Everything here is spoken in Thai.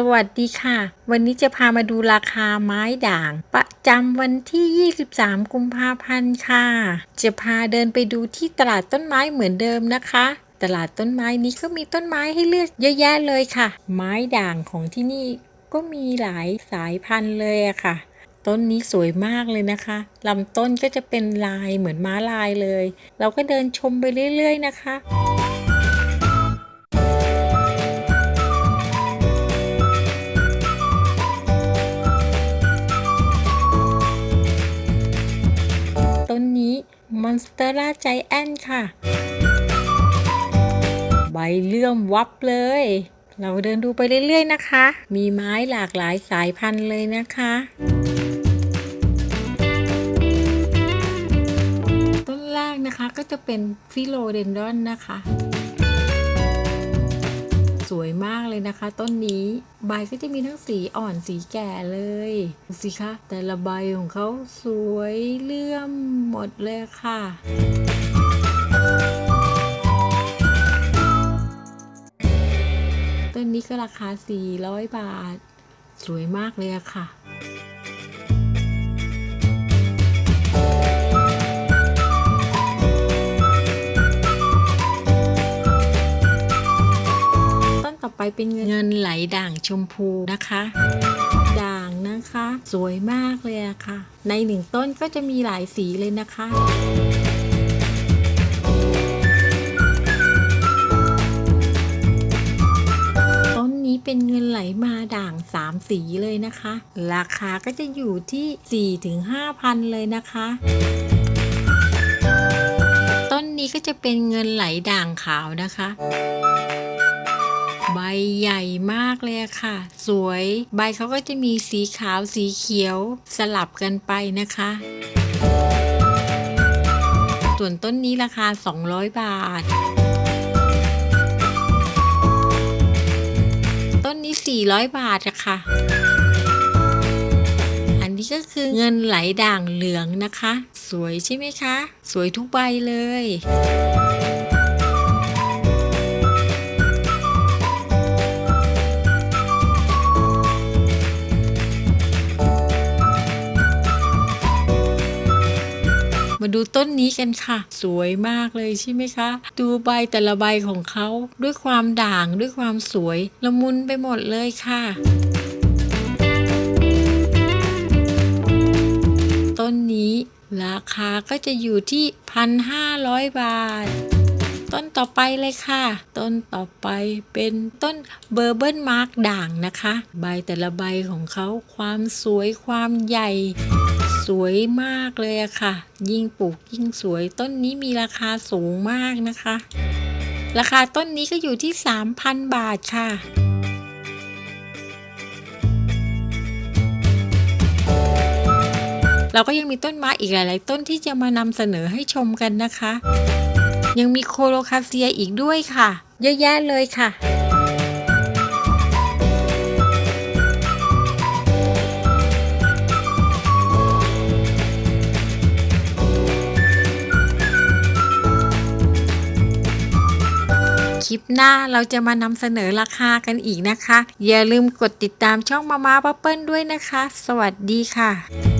สวัสดีค่ะ วันนี้จะพามาดูราคาไม้ด่าง ประจำวันที่ 23 กุมภาพันธ์ค่ะ จะพาเดินไปดูที่ตลาดต้นไม้เหมือนเดิมนะคะ ตลาดต้นไม้นี้ก็มีต้นไม้ให้เลือกเยอะแยะเลยค่ะ ไม้ด่างของที่นี่ก็มีหลายสายพันธุ์เลยอะค่ะ ต้นนี้สวยมากเลยนะคะลำต้นก็จะเป็นลายเหมือนม้าลายเลย เราก็เดินชมไปเรื่อย ๆ นะคะ มอนสเตอร่าใจแอนค่ะ ใบเลื่อมวับเลย เราเดินดูไปเรื่อย ๆ นะคะ มีไม้หลากหลายสายพันธุ์เลยนะคะ ต้นแรกนะคะก็จะเป็นฟิโลเดนดอนนะคะ มากเลยนะคะ ต้นนี้ใบก็จะมีทั้งสีอ่อนสีแก่เลยดูสิคะแต่ละใบของเขาสวยเลื่อมหมดเลยค่ะต้นนี้ก็ราคา 400 บาท สวยมากเลยค่ะ ต้นต่อไปเป็นเงินไหลด่างชมพูนะคะ ด่างนะคะ สวยมากเลยอะค่ะ ในหนึ่งต้นก็จะมีหลายสีเลยนะคะต้นนี้เป็นเงินไหลมาด่าง 3 สีเลยนะคะ ราคาก็จะอยู่ที่4-5,000 เลยนะคะ ต้นนี้ก็จะเป็นเงินไหลด่างขาวนะคะ ใบใหญ่มากเลยค่ะ สวย ใบเขาก็จะมีสีขาวสีเขียวสลับกันไปนะคะ ส่วนต้นนี้ราคา 200 บาท ต้นนี้ 400 บาทอะค่ะ อันนี้ก็คือเงินไหลด่างเหลืองนะคะ สวยใช่ไหมคะ สวยทุกใบเลย มาดูต้นนี้กันค่ะ สวยมากเลยใช่ไหมคะ ดูใบแต่ละใบของเขาด้วยความด่างด้วยความสวยละมุนไปหมดเลยค่ะต้นนี้ราคาก็จะอยู่ที่ 1,500 บาท ต้นต่อไปเลยค่ะ ต้นต่อไปเป็นต้นเบอร์เบิลมาร์กด่างนะคะ ใบแต่ละใบของเขาความสวยความใหญ่ สวยมากเลยอะค่ะ ยิ่งปลูกยิ่งสวยต้นนี้มีราคาสูงมากนะคะ ราคาต้นนี้ก็อยู่ที่ 3,000 บาทค่ะเราก็ยังมีต้นไม้อีกหลาย ๆ ต้นที่จะมานำเสนอให้ชมกันนะคะ ยังมีโคโลคาเซียอีกด้วยค่ะ เยอะแยะเลยค่ะ คลิปหน้าเราจะมานำเสนอราคากันอีกนะคะ อย่าลืมกดติดตามช่องมามาปับเปิ้ลด้วยนะคะ สวัสดีค่ะ